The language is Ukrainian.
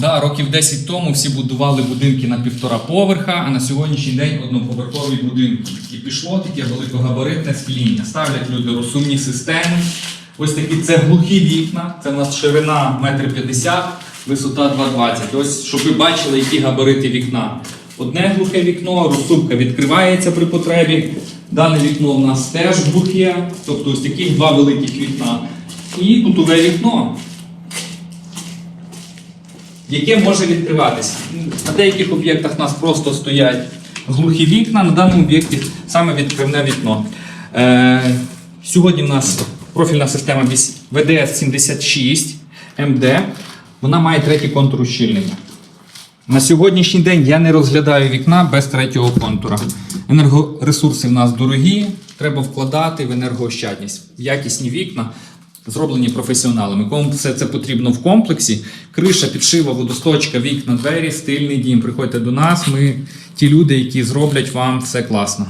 Да, років 10 тому всі будували будинки на півтора поверха, а на сьогоднішній день одноповерхові будинки. І пішло таке великогабаритне скління. Ставлять люди розсумні системи. Ось такі це глухі вікна. Це у нас ширина 1,50 м, висота 2,20 Ось, щоб ви бачили, які габарити вікна. Одне глухе вікно, розсумка відкривається при потребі. Дане вікно у нас теж глухе, тобто ось таких два великих вікна. І кутове вікно яке може відкриватися. На деяких об'єктах у нас просто стоять глухі вікна, на даному об'єкті саме відкривне вікно. Е, сьогодні в нас профільна система ВДС 76 МД. Вона має третій контур ущільнення. На сьогоднішній день я не розглядаю вікна без третього контура. Енергоресурси в нас дорогі, треба вкладати в енергоощадність. Якісні вікна зроблені професіоналами. Кому все це потрібно в комплексі. Криша, підшива, водосточка, вікна, двері, стильний дім. Приходьте до нас. Ми ті люди, які зроблять вам все класно.